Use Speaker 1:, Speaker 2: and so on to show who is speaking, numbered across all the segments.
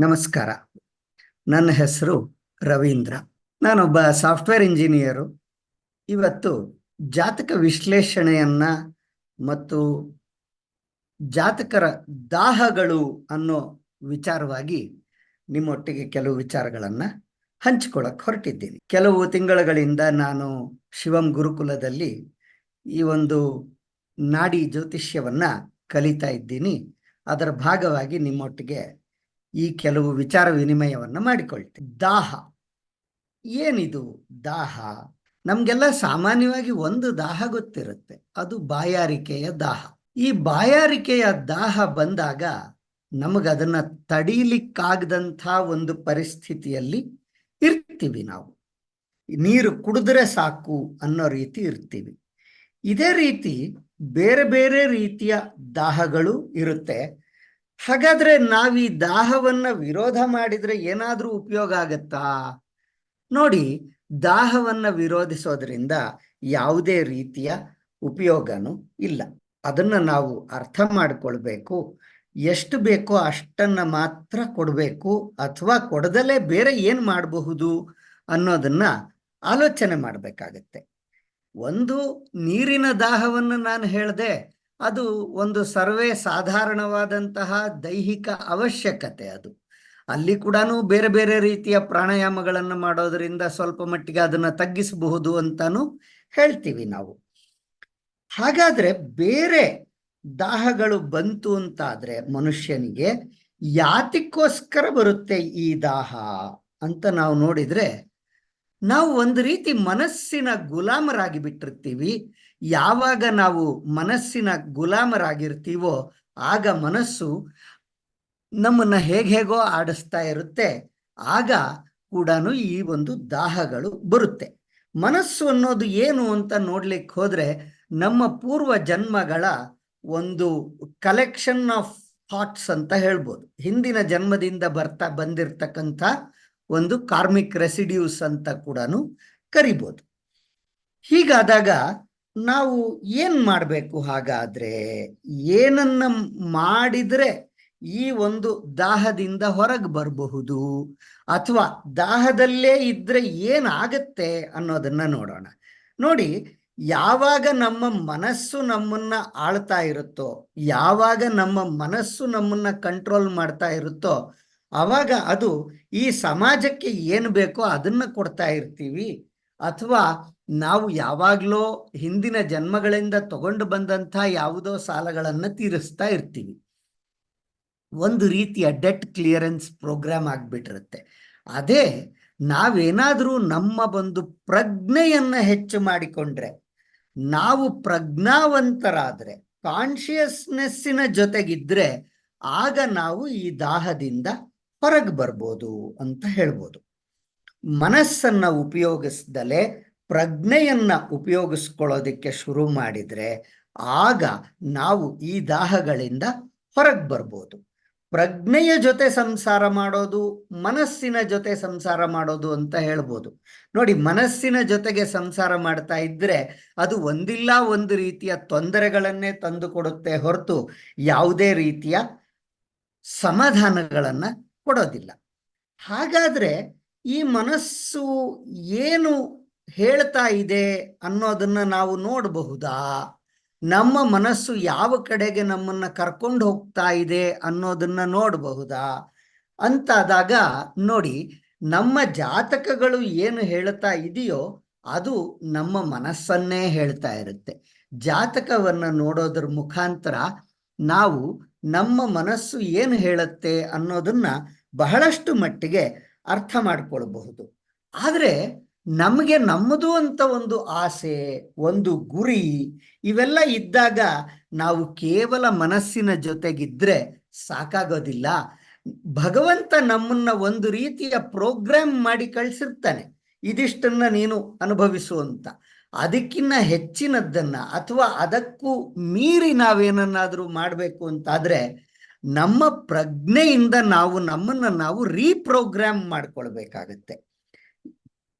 Speaker 1: ನಮಸ್ಕಾರ. ನನ್ನ ಹೆಸರು ರವೀಂದ್ರ. ನಾನೊಬ್ಬ ಸಾಫ್ಟ್ವೇರ್ ಇಂಜಿನಿಯರು. ಇವತ್ತು ಜಾತಕ ವಿಶ್ಲೇಷಣೆಯನ್ನ ಮತ್ತು ಜಾತಕರ ದಾಹಗಳು ಅನ್ನೋ ವಿಚಾರವಾಗಿ ನಿಮ್ಮೊಟ್ಟಿಗೆ ಕೆಲವು ವಿಚಾರಗಳನ್ನ ಹಂಚಿಕೊಳ್ಳಕ್ಕೆ ಹೊರಟಿದ್ದೀನಿ. ಕೆಲವು ತಿಂಗಳುಗಳಿಂದ ನಾನು ಶಿವಂ ಗುರುಕುಲದಲ್ಲಿ ಈ ಒಂದು ನಾಡಿ ಜ್ಯೋತಿಷ್ಯವನ್ನ ಕಲಿತಾ ಇದ್ದೀನಿ. ಅದರ ಭಾಗವಾಗಿ ನಿಮ್ಮೊಟ್ಟಿಗೆ ಈ ಕೆಲವು ವಿಚಾರ ವಿನಿಮಯವನ್ನ ಮಾಡಿಕೊಳ್ತೀವಿ. ದಾಹ. ಏನಿದು ದಾಹ? ನಮಗೆಲ್ಲ ಸಾಮಾನ್ಯವಾಗಿ ಒಂದು ದಾಹ ಗೊತ್ತಿರುತ್ತೆ. ಅದು ಬಾಯಾರಿಕೆಯ ದಾಹ. ಈ ಬಾಯಾರಿಕೆಯ ದಾಹ ಬಂದಾಗ ನಮಗದನ್ನ ತಡೀಲಿಕ್ಕಾಗದಂಥ ಒಂದು ಪರಿಸ್ಥಿತಿಯಲ್ಲಿ ಇರ್ತೀವಿ ನಾವು. ನೀರು ಕುಡಿದ್ರೆ ಸಾಕು ಅನ್ನೋ ರೀತಿ ಇರ್ತೀವಿ. ಇದೇ ರೀತಿ ಬೇರೆ ಬೇರೆ ರೀತಿಯ ದಾಹಗಳು ಇರುತ್ತೆ. ಹಾಗಾದ್ರೆ ನಾವು ದಾಹವನ್ನ ವಿರೋಧ ಮಾಡಿದ್ರೆ ಏನಾದ್ರೂ ಉಪಯೋಗ ಆಗತ್ತಾ? ನೋಡಿ, ದಾಹವನ್ನ ವಿರೋಧಿಸೋದ್ರಿಂದ ಯಾವುದೇ ರೀತಿಯ ಉಪಯೋಗನೂ ಇಲ್ಲ. ಅದನ್ನ ನಾವು ಅರ್ಥ ಮಾಡ್ಕೊಳ್ಬೇಕು. ಎಷ್ಟು ಬೇಕೋ ಅಷ್ಟನ್ನ ಮಾತ್ರ ಕೊಡಬೇಕು ಅಥವಾ ಕೊಡದಲೇ ಬೇರೆ ಏನ್ ಮಾಡಬಹುದು ಅನ್ನೋದನ್ನ ಆಲೋಚನೆ ಮಾಡಬೇಕಾಗತ್ತೆ. ಒಂದು ನೀರಿನ ದಾಹವನ್ನು ನಾನು ಹೇಳ್ದೆ ಅದು ಒಂದು ಸರ್ವೇ ಸಾಧಾರಣವಾದಂತಹ ದೈಹಿಕ ಅವಶ್ಯಕತೆ ಅದು. ಅಲ್ಲಿ ಕೂಡ ಬೇರೆ ಬೇರೆ ರೀತಿಯ ಪ್ರಾಣಾಯಾಮಗಳನ್ನು ಮಾಡೋದ್ರಿಂದ ಸ್ವಲ್ಪ ಮಟ್ಟಿಗೆ ಅದನ್ನ ತಗ್ಗಿಸಬಹುದು ಅಂತಾನು ಹೇಳ್ತೀವಿ ನಾವು. ಹಾಗಾದ್ರೆ ಬೇರೆ ದಾಹಗಳು ಬಂತು ಅಂತಾದ್ರೆ ಮನುಷ್ಯನಿಗೆ ಯಾತಿಕ್ಕೋಸ್ಕರ ಬರುತ್ತೆ ಈ ದಾಹ ಅಂತ ನಾವು ನೋಡಿದ್ರೆ ನಾವು ಒಂದು ರೀತಿ ಮನಸ್ಸಿನ ಗುಲಾಮರಾಗಿ ಬಿಟ್ಟಿರ್ತೀವಿ ಯಾವಾಗ ನಾವು ಮನಸ್ಸಿನ ಗುಲಾಮರಾಗಿರ್ತೀವೋ ಆಗ ಮನಸ್ಸು ನಮ್ಮನ್ನ ಹೇಗೆ ಹೇಗೋ ಆಡಿಸ್ತಾ ಇರುತ್ತೆ. ಆಗ ಕೂಡ ಈ ಒಂದು ದಾಹಗಳು ಬರುತ್ತೆ. ಮನಸ್ಸು ಅನ್ನೋದು ಏನು ಅಂತ ನೋಡ್ಲಿಕ್ಕೆ ಹೋದ್ರೆ ನಮ್ಮ ಪೂರ್ವ ಜನ್ಮಗಳ ಒಂದು ಕಲೆಕ್ಷನ್ ಆಫ್ ಥಾಟ್ಸ್ ಅಂತ ಹೇಳ್ಬೋದು. ಹಿಂದಿನ ಜನ್ಮದಿಂದ ಬರ್ತಾ ಬಂದಿರತಕ್ಕಂಥ ಒಂದು ಕಾರ್ಮಿಕ್ ರೆಸಿಡ್ಯೂಸ್ ಅಂತ ಕೂಡ ಕರಿಬೋದು. ಹೀಗಾದಾಗ ನಾವು ಏನ್ ಮಾಡಬೇಕು ಹಾಗಾದ್ರೆ ಏನನ್ನ ಮಾಡಿದ್ರೆ ಈ ಒಂದು ದಾಹದಿಂದ ಹೊರಗೆ ಬರಬಹುದು ಅಥವಾ ದಾಹದಲ್ಲೇ ಇದ್ರೆ ಏನಾಗತ್ತೆ ಅನ್ನೋದನ್ನ ನೋಡೋಣ. ನೋಡಿ, ಯಾವಾಗ ನಮ್ಮ ಮನಸ್ಸು ನಮ್ಮನ್ನ ಆಳ್ತಾ ಇರುತ್ತೋ, ಯಾವಾಗ ನಮ್ಮ ಮನಸ್ಸು ನಮ್ಮನ್ನ ಕಂಟ್ರೋಲ್ ಮಾಡ್ತಾ ಇರುತ್ತೋ ಅವಾಗ ಅದು ಈ ಸಮಾಜಕ್ಕೆ ಏನು ಬೇಕೋ ಅದನ್ನ ಕೊಡ್ತಾ ಇರ್ತೀವಿ. ಅಥವಾ ನಾವು ಯಾವಾಗಲೋ ಹಿಂದಿನ ಜನ್ಮಗಳಿಂದ ತಗೊಂಡು ಬಂದಂಥ ಯಾವುದೋ ಸಾಲಗಳನ್ನು ತೀರಿಸ್ತಾ ಇರ್ತೀವಿ. ಒಂದು ರೀತಿಯ ಡೆಟ್ ಕ್ಲಿಯರೆನ್ಸ್ ಪ್ರೋಗ್ರಾಮ್ ಆಗ್ಬಿಟ್ಟಿರುತ್ತೆ. ಅದೇ ನಾವೇನಾದರೂ ನಮ್ಮ ಒಂದು ಪ್ರಜ್ಞೆಯನ್ನು ಹೆಚ್ಚು ಮಾಡಿಕೊಂಡ್ರೆ, ನಾವು ಪ್ರಜ್ಞಾವಂತರಾದರೆ, ಕಾನ್ಶಿಯಸ್ನೆಸ್ಸಿನ ಜೊತೆಗಿದ್ರೆ, ಆಗ ನಾವು ಈ ದಾಹದಿಂದ ಹೊರಗೆ ಬರ್ಬೋದು ಅಂತ ಹೇಳ್ಬೋದು. ಮನಸ್ಸನ್ನ ಉಪಯೋಗಿಸ್ದಲೇ ಪ್ರಜ್ಞೆಯನ್ನ ಉಪಯೋಗಿಸ್ಕೊಳ್ಳೋದಕ್ಕೆ ಶುರು ಮಾಡಿದ್ರೆ ಆಗ ನಾವು ಈ ದಾಹಗಳಿಂದ ಹೊರಗೆ ಬರ್ಬೋದು. ಪ್ರಜ್ಞೆಯ ಜೊತೆ ಸಂಸಾರ ಮಾಡೋದು, ಮನಸ್ಸಿನ ಜೊತೆ ಸಂಸಾರ ಮಾಡೋದು ಅಂತ ಹೇಳ್ಬೋದು. ನೋಡಿ, ಮನಸ್ಸಿನ ಜೊತೆಗೆ ಸಂಸಾರ ಮಾಡ್ತಾ ಇದ್ರೆ ಅದು ಒಂದಿಲ್ಲ ಒಂದು ರೀತಿಯ ತೊಂದರೆಗಳನ್ನೇ ತಂದು ಕೊಡುತ್ತೆ ಹೊರತು ಯಾವುದೇ ರೀತಿಯ ಸಮಾಧಾನಗಳನ್ನ ಕೊಡೋದಿಲ್ಲ. ಹಾಗಾದ್ರೆ ಈ ಮನಸ್ಸು ಏನು ಹೇಳ್ತಾ ಇದೆ ಅನ್ನೋದನ್ನ ನಾವು ನೋಡಬಹುದಾ? ನಮ್ಮ ಮನಸ್ಸು ಯಾವ ಕಡೆಗೆ ನಮ್ಮನ್ನ ಕರ್ಕೊಂಡು ಹೋಗ್ತಾ ಇದೆ ಅನ್ನೋದನ್ನ ನೋಡಬಹುದಾ? ಅಂತಾದಾಗ ನೋಡಿ, ನಮ್ಮ ಜಾತಕಗಳು ಏನು ಹೇಳ್ತಾ ಇದೆಯೋ ಅದು ನಮ್ಮ ಮನಸ್ಸನ್ನೇ ಹೇಳ್ತಾ ಇರುತ್ತೆ. ಜಾತಕವನ್ನ ನೋಡೋದ್ರ ಮುಖಾಂತರ ನಾವು ನಮ್ಮ ಮನಸ್ಸು ಏನು ಹೇಳುತ್ತೆ ಅನ್ನೋದನ್ನ ಬಹಳಷ್ಟು ಮಟ್ಟಿಗೆ ಅರ್ಥ ಮಾಡಿಕೊಳ್ಬಹುದು. ಆದರೆ ನಮಗೆ ನಮ್ಮದು ಅಂತ ಒಂದು ಆಸೆ, ಒಂದು ಗುರಿ ಇವೆಲ್ಲ ಇದ್ದಾಗ ನಾವು ಕೇವಲ ಮನಸ್ಸಿನ ಜೊತೆಗಿದ್ರೆ ಸಾಕಾಗೋದಿಲ್ಲ. ಭಗವಂತ ನಮ್ಮನ್ನ ಒಂದು ರೀತಿಯ ಪ್ರೋಗ್ರಾಮ್ ಮಾಡಿ ಕಳಿಸಿರ್ತಾನೆ. ಇದಿಷ್ಟನ್ನ ನೀನು ಅನುಭವಿಸುವಂತ ಅದಕ್ಕಿನ್ನ ಹೆಚ್ಚಿನದ್ದನ್ನ ಅಥವಾ ಅದಕ್ಕೂ ಮೀರಿ ನಾವೇನನ್ನಾದ್ರೂ ಮಾಡಬೇಕು ಅಂತಾದ್ರೆ ನಮ್ಮ ಪ್ರಜ್ಞೆಯಿಂದ ನಾವು ನಮ್ಮನ್ನ ನಾವು ರೀಪ್ರೋಗ್ರಾಮ್ ಮಾಡ್ಕೊಳ್ಬೇಕಾಗತ್ತೆ.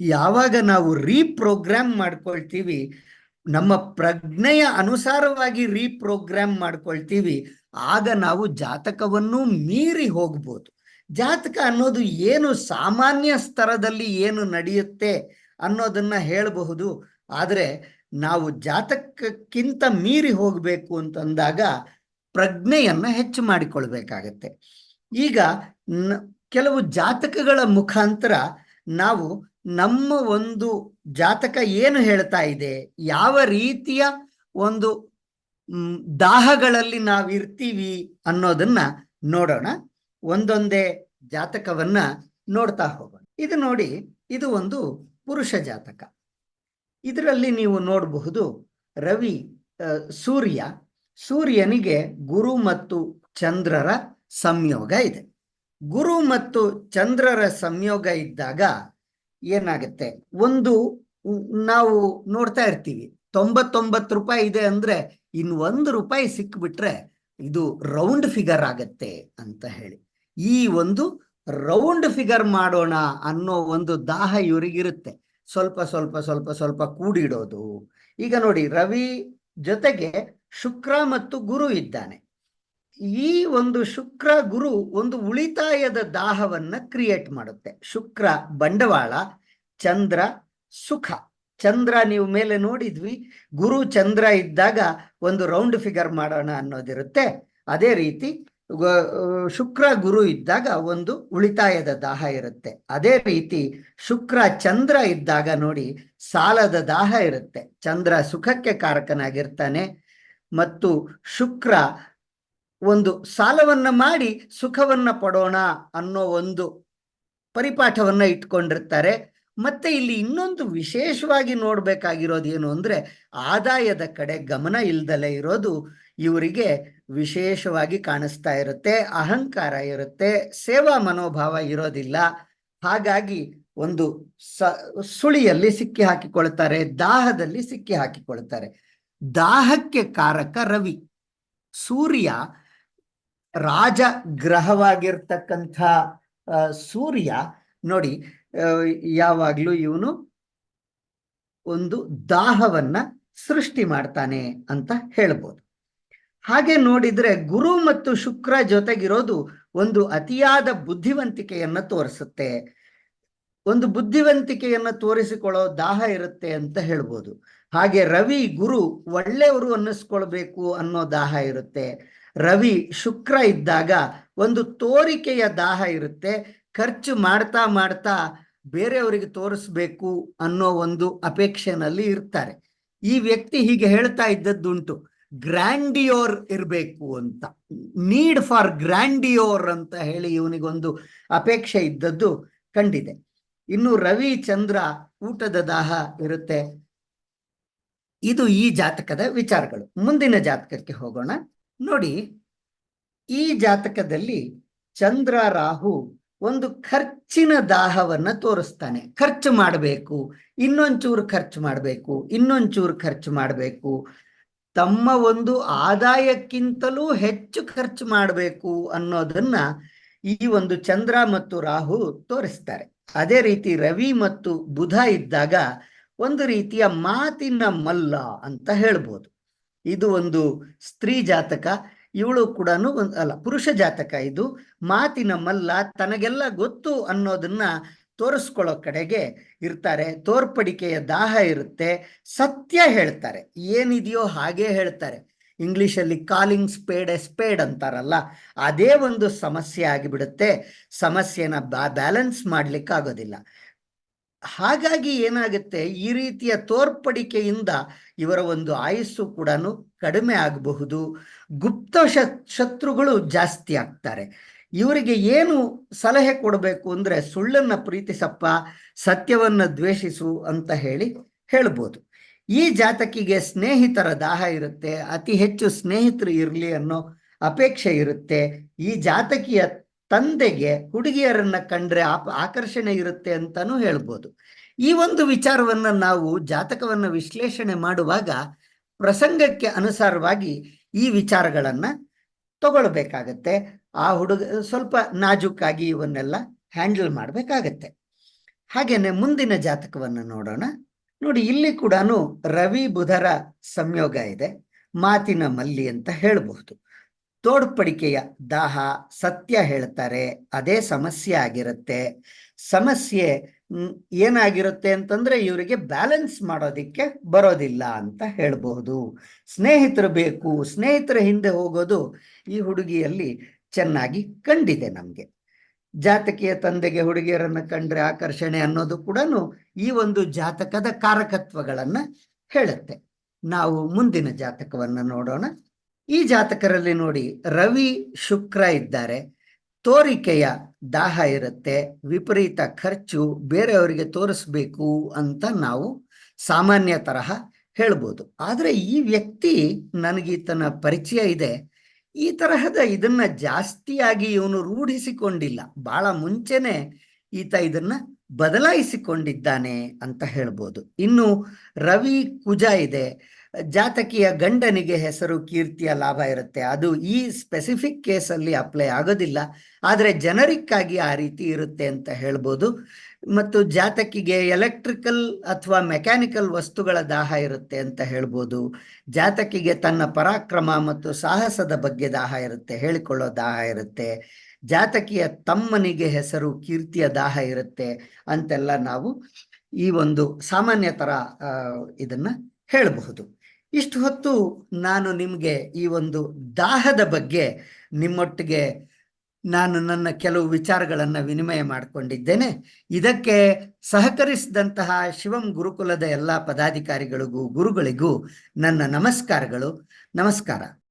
Speaker 1: ಯಾವಾಗ ನಾವು ರೀಪ್ರೋಗ್ರಾಮ್ ಮಾಡ್ಕೊಳ್ತೀವಿ, ನಮ್ಮ ಪ್ರಜ್ಞೆಯ ಅನುಸಾರವಾಗಿ ರೀಪ್ರೋಗ್ರಾಮ್ ಮಾಡ್ಕೊಳ್ತೀವಿ, ಆಗ ನಾವು ಜಾತಕವನ್ನು ಮೀರಿ ಹೋಗ್ಬೋದು. ಜಾತಕ ಅನ್ನೋದು ಏನು ಸಾಮಾನ್ಯ ಸ್ತರದಲ್ಲಿ ಏನು ನಡೆಯುತ್ತೆ ಅನ್ನೋದನ್ನ ಹೇಳಬಹುದು, ಆದರೆ ನಾವು ಜಾತಕಕ್ಕಿಂತ ಮೀರಿ ಹೋಗಬೇಕು ಅಂತಂದಾಗ ಪ್ರಜ್ಞೆಯನ್ನ ಹೆಚ್ಚು ಮಾಡಿಕೊಳ್ಬೇಕಾಗತ್ತೆ. ಈಗ ಕೆಲವು ಜಾತಕಗಳ ಮುಖಾಂತರ ನಾವು ನಮ್ಮ ಒಂದು ಜಾತಕ ಏನು ಹೇಳ್ತಾ ಇದೆ, ಯಾವ ರೀತಿಯ ಒಂದು ದಾಹಗಳಲ್ಲಿ ನಾವಿರ್ತೀವಿ ಅನ್ನೋದನ್ನ ನೋಡೋಣ. ಒಂದೊಂದೇ ಜಾತಕವನ್ನ ನೋಡ್ತಾ ಹೋಗೋಣ. ಇದು ನೋಡಿ, ಇದು ಒಂದು ಪುರುಷ ಜಾತಕ. ಇದರಲ್ಲಿ ನೀವು ನೋಡಬಹುದು ರವಿ ಸೂರ್ಯ ಸೂರ್ಯನಿಗೆ ಗುರು ಮತ್ತು ಚಂದ್ರರ ಸಂಯೋಗ ಇದೆ. ಗುರು ಮತ್ತು ಚಂದ್ರರ ಸಂಯೋಗ ಇದ್ದಾಗ ಏನಾಗುತ್ತೆ? ಒಂದು ನಾವು ನೋಡ್ತಾ ಇರ್ತೀವಿ, ತೊಂಬತ್ತೊಂಬತ್ತು ರೂಪಾಯಿ ಇದೆ ಅಂದ್ರೆ ಇನ್ ಒಂದು ರೂಪಾಯಿ ಸಿಕ್ಬಿಟ್ರೆ ಇದು ರೌಂಡ್ ಫಿಗರ್ ಆಗತ್ತೆ ಅಂತ ಹೇಳಿ. ಈ ಒಂದು ರೌಂಡ್ ಫಿಗರ್ ಮಾಡೋಣ ಅನ್ನೋ ಒಂದು ದಾಹ ಇವರಿಗಿರುತ್ತೆ. ಸ್ವಲ್ಪ ಸ್ವಲ್ಪ ಸ್ವಲ್ಪ ಸ್ವಲ್ಪ ಕೂಡಿಡೋದು. ಈಗ ನೋಡಿ, ರವಿ ಜೊತೆಗೆ ಶುಕ್ರ ಮತ್ತು ಗುರು ಇದ್ದಾನೆ. ಈ ಒಂದು ಶುಕ್ರ ಗುರು ಒಂದು ಉಳಿತಾಯದ ದಾಹವನ್ನ ಕ್ರಿಯೇಟ್ ಮಾಡುತ್ತೆ. ಶುಕ್ರ ಬಂಡವಾಳ, ಚಂದ್ರ ಸುಖ. ಚಂದ್ರ ನೀವು ಮೇಲೆ ನೋಡಿದ್ವಿ, ಗುರು ಚಂದ್ರ ಇದ್ದಾಗ ಒಂದು ರೌಂಡ್ ಫಿಗರ್ ಮಾಡೋಣ ಅನ್ನೋದಿರುತ್ತೆ. ಅದೇ ರೀತಿ ಶುಕ್ರ ಗುರು ಇದ್ದಾಗ ಒಂದು ಉಳಿತಾಯದ ದಾಹ ಇರುತ್ತೆ. ಅದೇ ರೀತಿ, ಶುಕ್ರ ಚಂದ್ರ ಇದ್ದಾಗ ನೋಡಿ ಸಾಲದ ದಾಹ ಇರುತ್ತೆ. ಚಂದ್ರ ಸುಖಕ್ಕೆ ಕಾರಕನಾಗಿರ್ತಾನೆ ಮತ್ತು ಶುಕ್ರ ಒಂದು ಸಾಲವನ್ನ ಮಾಡಿ ಸುಖವನ್ನ ಪಡೋಣ ಅನ್ನೋ ಒಂದು ಪರಿಪಾಠವನ್ನ ಇಟ್ಕೊಂಡಿರ್ತಾರೆ. ಮತ್ತೆ ಇಲ್ಲಿ ಇನ್ನೊಂದು ವಿಶೇಷವಾಗಿ ನೋಡ್ಬೇಕಾಗಿರೋದು ಏನು ಅಂದ್ರೆ ಆದಾಯದ ಕಡೆ ಗಮನ ಇಲ್ದಲೇ ಇರೋದು ಇವರಿಗೆ ವಿಶೇಷವಾಗಿ ಕಾಣಿಸ್ತಾ ಇರುತ್ತೆ. ಅಹಂಕಾರ ಇರುತ್ತೆ. ಸೇವಾ ಮನೋಭಾವ ಇರೋದಿಲ್ಲ. ಹಾಗಾಗಿ ಒಂದು ಸ ಸುಳಿಯಲ್ಲಿ ಸಿಕ್ಕಿ ಹಾಕಿಕೊಳ್ತಾರೆ, ದಾಹದಲ್ಲಿ ಸಿಕ್ಕಿ ಹಾಕಿಕೊಳ್ತಾರೆ. ದಾಹಕ್ಕೆ ಕಾರಕ ರವಿ. ಸೂರ್ಯ ರಾಜ ಗ್ರಹವಾಗಿರ್ತಕ್ಕಂಥ ಸೂರ್ಯ ನೋಡಿ ಯಾವಾಗ್ಲೂ ಇವನು ಒಂದು ದಾಹವನ್ನ ಸೃಷ್ಟಿ ಮಾಡ್ತಾನೆ ಅಂತ ಹೇಳ್ಬೋದು. ಹಾಗೆ ನೋಡಿದ್ರೆ ಗುರು ಮತ್ತು ಶುಕ್ರ ಜೊತೆಗಿರೋದು ಒಂದು ಅತಿಯಾದ ಬುದ್ಧಿವಂತಿಕೆಯನ್ನ ತೋರಿಸುತ್ತೆ. ಒಂದು ಬುದ್ಧಿವಂತಿಕೆಯನ್ನ ತೋರಿಸಿಕೊಳ್ಳೋ ದಾಹ ಇರುತ್ತೆ ಅಂತ ಹೇಳ್ಬೋದು. ಹಾಗೆ ರವಿ ಗುರು ಒಳ್ಳೆಯವರು ಅನ್ನಿಸ್ಕೊಳ್ಬೇಕು ಅನ್ನೋ ದಾಹ ಇರುತ್ತೆ. ರವಿ ಶುಕ್ರ ಇದ್ದಾಗ ಒಂದು ತೋರಿಕೆಯ ದಾಹ ಇರುತ್ತೆ. ಖರ್ಚು ಮಾಡ್ತಾ ಮಾಡ್ತಾ ಬೇರೆಯವರಿಗೆ ತೋರಿಸ್ಬೇಕು ಅನ್ನೋ ಒಂದು ಅಪೇಕ್ಷೆನಲ್ಲಿ ಇರ್ತಾರೆ. ಈ ವ್ಯಕ್ತಿ ಹೀಗೆ ಹೇಳ್ತಾ ಇದ್ದದ್ದುಂಟು, ಗ್ರ್ಯಾಂಡಿಯೋರ್ ಇರಬೇಕು ಅಂತ, ನೀಡ್ ಫಾರ್ ಗ್ರ್ಯಾಂಡಿಯೋರ್ ಅಂತ ಹೇಳಿ ಇವನಿಗೊಂದು ಅಪೇಕ್ಷೆ ಇದ್ದದ್ದು ಕಂಡಿದೆ. ಇನ್ನು ರವಿ ಚಂದ್ರ ಊಟದ ದಾಹ ಇರುತ್ತೆ. ಇದು ಈ ಜಾತಕದ ವಿಚಾರಗಳು. ಮುಂದಿನ ಜಾತಕಕ್ಕೆ ಹೋಗೋಣ. ನೋಡಿ, ಈ ಜಾತಕದಲ್ಲಿ ಚಂದ್ರ ರಾಹು ಒಂದು ಖರ್ಚಿನ ದಾಹವನ್ನ ತೋರಿಸ್ತಾನೆ. ಖರ್ಚು ಮಾಡಬೇಕು, ಇನ್ನೊಂಚೂರು ಖರ್ಚು ಮಾಡಬೇಕು, ಇನ್ನೊಂಚೂರು ಖರ್ಚು ಮಾಡಬೇಕು. ತಮ್ಮ ಒಂದು ಆದಾಯಕ್ಕಿಂತಲೂ ಹೆಚ್ಚು ಖರ್ಚು ಮಾಡಬೇಕು ಅನ್ನೋದನ್ನ ಈ ಒಂದು ಚಂದ್ರ ಮತ್ತು ರಾಹು ತೋರಿಸ್ತಾರೆ. ಅದೇ ರೀತಿ ರವಿ ಮತ್ತು ಬುಧ ಇದ್ದಾಗ ಒಂದು ರೀತಿಯ ಮಾತಿನ ಮಲ್ಲ ಅಂತ ಹೇಳ್ಬೋದು. ಇದು ಒಂದು ಸ್ತ್ರೀ ಜಾತಕ, ಇವಳು ಕೂಡ ಒಂದು ಅಲ್ಲ, ಪುರುಷ ಜಾತಕ ಇದು. ಮಾತಿನ ಮಲ್ಲ ತನಗೆಲ್ಲ ಗೊತ್ತು ಅನ್ನೋದನ್ನ ತೋರಿಸ್ಕೊಳ್ಳೋ ಕಡೆಗೆ ಇರ್ತಾರೆ. ತೋರ್ಪಡಿಕೆಯ ದಾಹ ಇರುತ್ತೆ, ಸತ್ಯ ಹೇಳ್ತಾರೆ. ಏನಿದೆಯೋ ಹಾಗೆ ಹೇಳ್ತಾರೆ. ಇಂಗ್ಲಿಷಲ್ಲಿ ಕಾಲಿಂಗ್ ಸ್ಪೇಡ್ ಎ ಸ್ಪೇಡ್ ಅಂತಾರಲ್ಲ, ಅದೇ ಒಂದು ಸಮಸ್ಯೆ ಆಗಿಬಿಡುತ್ತೆ. ಸಮಸ್ಯೆನ ಬ್ಯಾಲೆನ್ಸ್ ಮಾಡ್ಲಿಕ್ಕೆ ಆಗೋದಿಲ್ಲ ಹಾಗಾಗಿ ಏನಾಗುತ್ತೆ? ಈ ರೀತಿಯ ತೋರ್ಪಡಿಕೆಯಿಂದ ಇವರ ಒಂದು ಆಯಸ್ಸು ಕೂಡ ಕಡಿಮೆ ಆಗಬಹುದು. ಗುಪ್ತ ಶತ್ರುಗಳು ಜಾಸ್ತಿ ಆಗ್ತಾರೆ. ಇವರಿಗೆ ಏನು ಸಲಹೆ ಕೊಡಬೇಕು ಅಂದ್ರೆ ಸುಳ್ಳನ್ನ ಪ್ರೀತಿಸಪ್ಪ, ಸತ್ಯವನ್ನ ದ್ವೇಷಿಸು ಅಂತ ಹೇಳಿ ಹೇಳ್ಬೋದು. ಈ ಜಾತಕಿಗೆ ಸ್ನೇಹಿತರ ದಾಹ ಇರುತ್ತೆ, ಅತಿ ಹೆಚ್ಚು ಸ್ನೇಹಿತರು ಇರಲಿ ಅನ್ನೋ ಅಪೇಕ್ಷೆ ಇರುತ್ತೆ. ಈ ಜಾತಕಿಯ ತಂದೆಗೆ ಹುಡುಗಿಯರನ್ನ ಕಂಡ್ರೆ ಆಕರ್ಷಣೆ ಇರುತ್ತೆ ಅಂತಾನೂ ಹೇಳ್ಬೋದು. ಈ ಒಂದು ವಿಚಾರವನ್ನ ನಾವು ಜಾತಕವನ್ನ ವಿಶ್ಲೇಷಣೆ ಮಾಡುವಾಗ ಪ್ರಸಂಗಕ್ಕೆ ಅನುಸಾರವಾಗಿ ಈ ವಿಚಾರಗಳನ್ನ ತಗೊಳ್ಬೇಕಾಗತ್ತೆ. ಆ ಹುಡುಗ ಸ್ವಲ್ಪ ನಾಜೂಕಾಗಿ ಇವನ್ನೆಲ್ಲ ಹ್ಯಾಂಡಲ್ ಮಾಡಬೇಕಾಗತ್ತೆ. ಹಾಗೇನೆ ಮುಂದಿನ ಜಾತಕವನ್ನು ನೋಡೋಣ. ನೋಡಿ, ಇಲ್ಲಿ ಕೂಡ ರವಿ ಬುಧರ ಸಂಯೋಗ ಇದೆ. ಮಾತಿನ ಮಲ್ಲಿ ಅಂತ ಹೇಳಬಹುದು. ತೋಡ್ಪಡಿಕೆಯ ದಾಹ ಸತ್ಯ ಹೇಳ್ತಾರೆ, ಅದೇ ಸಮಸ್ಯೆ ಆಗಿರುತ್ತೆ. ಸಮಸ್ಯೆ ಏನಾಗಿರುತ್ತೆ ಅಂತಂದ್ರೆ ಇವರಿಗೆ ಬ್ಯಾಲೆನ್ಸ್ ಮಾಡೋದಿಕ್ಕೆ ಬರೋದಿಲ್ಲ ಅಂತ ಹೇಳ್ಬಹುದು ಸ್ನೇಹಿತರು ಬೇಕು, ಸ್ನೇಹಿತರ ಹಿಂದೆ ಹೋಗೋದು ಈ ಹುಡುಗಿಯಲ್ಲಿ ಚೆನ್ನಾಗಿ ಕಂಡಿದೆ ನಮಗೆ. ಜಾತಕೀಯ ತಂದೆಗೆ ಹುಡುಗಿಯರನ್ನು ಕಂಡ್ರೆ ಆಕರ್ಷಣೆ ಅನ್ನೋದು ಕೂಡ ಈ ಒಂದು ಜಾತಕದ ಕಾರಕತ್ವಗಳನ್ನ ಹೇಳುತ್ತೆ. ನಾವು ಮುಂದಿನ ಜಾತಕವನ್ನ ನೋಡೋಣ. ಈ ಜಾತಕರಲ್ಲಿ ನೋಡಿ ರವಿ ಶುಕ್ರ ಇದ್ದಾರೆ. ತೋರಿಕೆಯ ದಾಹ ಇರುತ್ತೆ. ವಿಪರೀತ ಖರ್ಚು, ಬೇರೆಯವರಿಗೆ ತೋರಿಸ್ಬೇಕು ಅಂತ ನಾವು ಸಾಮಾನ್ಯ ತರಹ ಹೇಳ್ಬೋದು. ಆದರೆ ಈ ವ್ಯಕ್ತಿ ನನಗೆ ಈತನ ಪರಿಚಯ ಇದೆ. ಈ ತರಹದ ಇದನ್ನ ಜಾಸ್ತಿಯಾಗಿ ಇವನು ರೂಢಿಸಿಕೊಂಡಿಲ್ಲ. ಬಹಳ ಮುಂಚೆನೆ ಈತ ಇದನ್ನ ಬದಲಾಯಿಸಿಕೊಂಡಿದ್ದಾನೆ ಅಂತ ಹೇಳ್ಬೋದು. ಇನ್ನು ರವಿ ಕುಜ ಇದೆ. ಜಾತಕಿಯ ಗಂಡನಿಗೆ ಹೆಸರು ಕೀರ್ತಿಯ ಲಾಭ ಇರುತ್ತೆ. ಅದು ಈ ಸ್ಪೆಸಿಫಿಕ್ ಕೇಸಲ್ಲಿ ಅಪ್ಲೈ ಆಗೋದಿಲ್ಲ. ಆದರೆ ಆಗಿ ಆ ರೀತಿ ಇರುತ್ತೆ ಅಂತ ಹೇಳ್ಬೋದು. ಮತ್ತು ಜಾತಕಿಗೆ ಎಲೆಕ್ಟ್ರಿಕಲ್ ಅಥವಾ ಮೆಕ್ಯಾನಿಕಲ್ ವಸ್ತುಗಳ ದಾಹ ಇರುತ್ತೆ ಅಂತ ಹೇಳ್ಬೋದು. ಜಾತಕಿಗೆ ತನ್ನ ಪರಾಕ್ರಮ ಮತ್ತು ಸಾಹಸದ ಬಗ್ಗೆ ದಾಹ ಇರುತ್ತೆ ಹೇಳಿಕೊಳ್ಳೋ ದಾಹ ಇರುತ್ತೆ. ಜಾತಕಿಯ ತಮ್ಮನಿಗೆ ಹೆಸರು ಕೀರ್ತಿಯ ದಾಹ ಇರುತ್ತೆ ಅಂತೆಲ್ಲ ನಾವು ಈ ಒಂದು ಸಾಮಾನ್ಯ ಆ, ಇದನ್ನ ಹೇಳಬಹುದು. ಇಷ್ಟು ಹೊತ್ತು ನಾನು ನಿಮಗೆ ಈ ಒಂದು ದಾಹದ ಬಗ್ಗೆ ನಿಮ್ಮೊಟ್ಟಿಗೆ ನಾನು ನನ್ನ ಕೆಲವು ವಿಚಾರಗಳನ್ನು ವಿನಿಮಯ ಮಾಡಿಕೊಂಡಿದ್ದೇನೆ. ಇದಕ್ಕೆ ಸಹಕರಿಸಿದಂತಹ ಶಿವಂ ಗುರುಕುಲದ ಎಲ್ಲ ಪದಾಧಿಕಾರಿಗಳಿಗೂ, ಗುರುಗಳಿಗೂ ನನ್ನ ನಮಸ್ಕಾರಗಳು. ನಮಸ್ಕಾರ.